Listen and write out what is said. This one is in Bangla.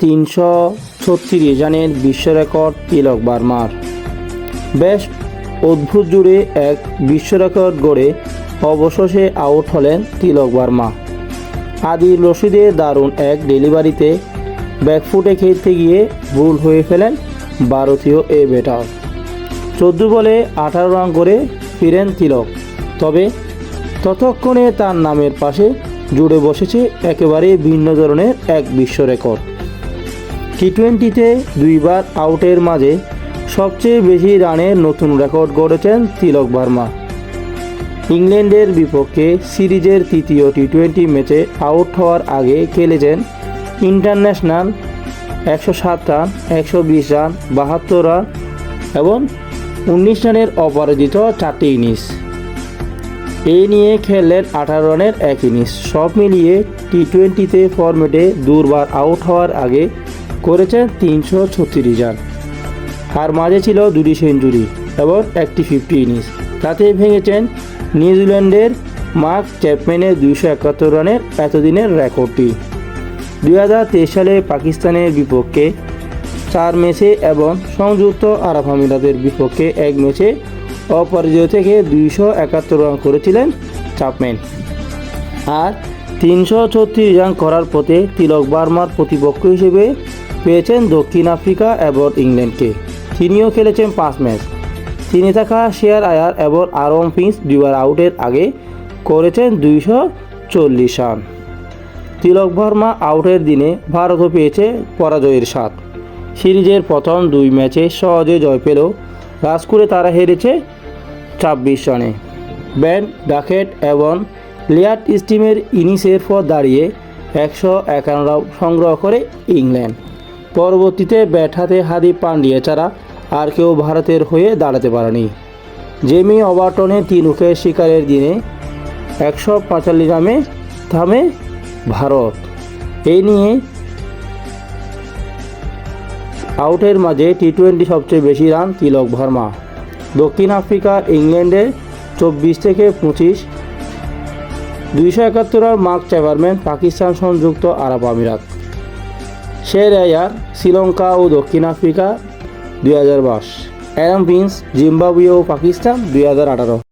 তিনশো ছত্রিশ রানের বিশ্ব রেকর্ড তিলক বার্মার। বেশ অদ্ভুত জুড়ে এক বিশ্ব রেকর্ড গড়ে অবশেষে আউট হলেন তিলক বার্মা। আদিল রশিদের দারুণ এক ডেলিভারিতে ব্যাকফুটে খেলতে গিয়ে ভুল হয়ে ফেলেন ভারতীয় এ ব্যাটার। চোদ্দ বলে আঠারো রান করে ফিরেন তিলক, তবে ততক্ষণে তার নামের পাশে জুড়ে বসেছে একেবারে ভিন্ন ধরনের এক বিশ্ব রেকর্ড। টি টোয়েন্টিতে দুইবার আউটের মাঝে সবচেয়ে বেশি রানের নতুন রেকর্ড গড়েছেন তিলক ভার্মা। ইংল্যান্ডের বিপক্ষে সিরিজের তৃতীয় টি টোয়েন্টি ম্যাচে আউট হওয়ার আগে খেলেছেন ইন্টারন্যাশনাল একশো সাত রান, একশো বিশ রান, বাহাত্তর রান এবং উনিশ রানের অপরাজিত চারটি ইনিংস এই নিয়ে খেললেন আঠারো রানের এক ইনিংস সব মিলিয়ে টি টোয়েন্টিতে ফরম্যাটে দুবার আউট হওয়ার আগে করেছেন তিনশো ছত্রিশ রান। আর মাঝে ছিল দুটি সেঞ্চুরি এবং একটি ফিফটি ইনিংস। তাতে ভেঙেছেন নিউজিল্যান্ডের মার্ক চ্যাপম্যানের দুইশো একাত্তর রানের এতদিনের রেকর্ডটি। দুই হাজার তেইশ সালে পাকিস্তানের বিপক্ষে চার ম্যাচে এবং সংযুক্ত আরব আমিরাতের বিপক্ষে এক ম্যাচে অপরাজিত থেকে দুইশো একাত্তর রান করেছিলেন চ্যাপম্যান। আর তিনশো ছত্রিশ রান করার পথে তিলক বার্মার প্রতিপক্ষ হিসেবে পেয়েছেন দক্ষিণ আফ্রিকা এবং ইংল্যান্ডকে। তিনিও খেলেছেন পাঁচ ম্যাচ। তিনি থাকা শেয়ার আয়ার এবং আরম ফিন্স দুবার আউটের আগে করেছেন দুইশো চল্লিশ রান। তিলক ভার্মা আউটের দিনে ভারতও পেয়েছে পরাজয়ের স্বাদ। সিরিজের প্রথম দুই ম্যাচে সহজে জয় পেলেও রাজকুরে তারা হেরেছে ছাব্বিশ রানে। ব্যান ডাকেট এবং লিয়াট স্টিমের ইনিংসের পর দাঁড়িয়ে একশো একান্ন সংগ্রহ করে ইংল্যান্ড। পরবর্তীতে ব্যাট হাতে পান্ডিয়া ছাড়া আর কেউ ভারতের হয়ে দাঁড়াতে পারেনি। জেমি অবার্টনে তিন উইকেট শিকারের দিনে একশো পঁয়তাল্লিশ রানে থামে ভারত। এই নিয়ে আউটের মাঝে টি টোয়েন্টি সবচেয়ে বেশি রান তিলক ভার্মা। দক্ষিণ আফ্রিকা, ইংল্যান্ডে চব্বিশ থেকে পঁচিশ। দুইশো একাত্তর মার্ক চেভারম্যান, পাকিস্তান সংযুক্ত আরব আমিরাত। শের এয়ার শ্রীলঙ্কা ও দক্ষিণ আফ্রিকা দুই হাজার বাইশ। অ্যারাম প্রিন্স, জিম্বাবুয়ে ও পাকিস্তান দুই হাজার আঠারো।